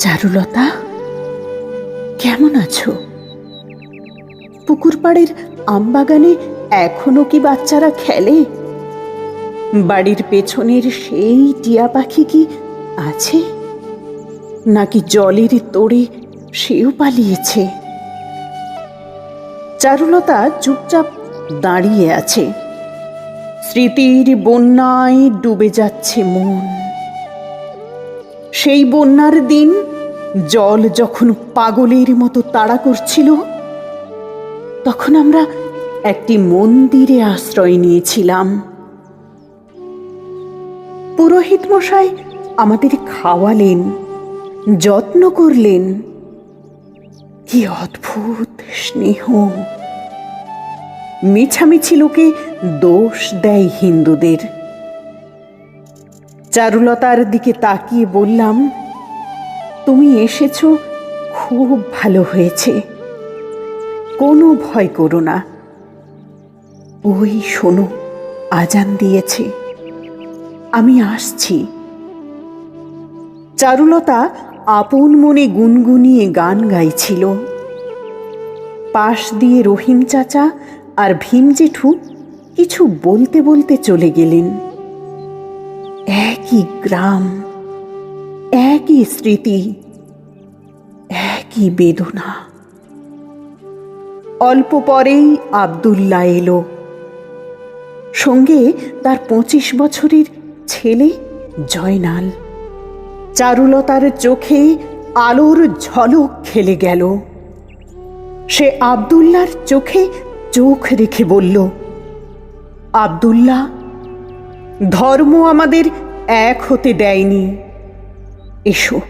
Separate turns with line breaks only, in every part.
চারুলতা, কেমন আছো? পুকুর পাড়ের আমবাগানে এখনও কি বাচ্চারা খেলে? বাড়ির পেছনের সেই টিয়া পাখি কি আছে? নাকি জলের তোড়ে সেও পালিয়েছে? চারুলতা চুপচাপ দাঁড়িয়ে আছে। স্মৃতির বন্যায় ডুবে যাচ্ছে মন। সেই বন্যার দিন জল যখন পাগলের মতো তাড়া করছিল, তখন আমরা একটি মন্দিরে আশ্রয় নিয়েছিলাম। পুরোহিত মশাই আমাদের খাওয়ালেন, যত্ন করলেন। কি অদ্ভুত স্নেহ! মিছামিছি লোকে দোষ দেয় হিন্দুদের। চারুলতার দিকে তাকিয়ে বললাম, তুমি এসেছ, খুব ভালো হয়েছে। কোনো ভয় করো না। ওই শোনো, আজান দিয়েছে। আমি আসছি। চারুলতা আপন মনে গুনগুনিয়ে গান গাইছিল। পাশ দিয়ে রহিম চাচা আর ভীম জেঠু কিছু বলতে বলতে চলে গেলেন। একই গ্রাম, একই স্মৃতি, একই বেদনা। অল্প পরেই আবদুল্লাহ এলো। সঙ্গে তার পঁচিশ বছরের ছেলে জয়নাল। চারুলতার চোখে আলোর ঝলক খেলে গেল। সে আবদুল্লার চোখে চোখ রেখে বলল, আবদুল্লাহ ধর্ম আমাদের এক হতে দেয়নি। এসো,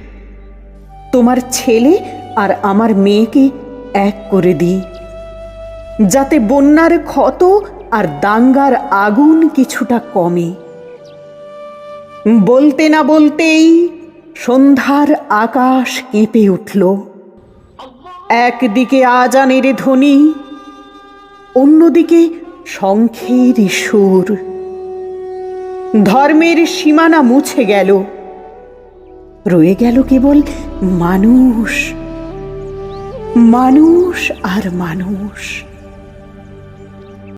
তোমার ছেলে আর আমার মেয়েকে এক করে দিই। যাতে বন্যার ক্ষত আর দাঙ্গার আগুন কিছুটা কমে। বলতে না বলতেই সন্ধ্যার আকাশ কেঁপে উঠল। একদিকে আজানের ধ্বনি, অন্যদিকে শঙ্খের সুর। ধর্মের সীমানা মুছে গেল। রয়ে গেল কেবল মানুষ। মানুষ আর মানুষ।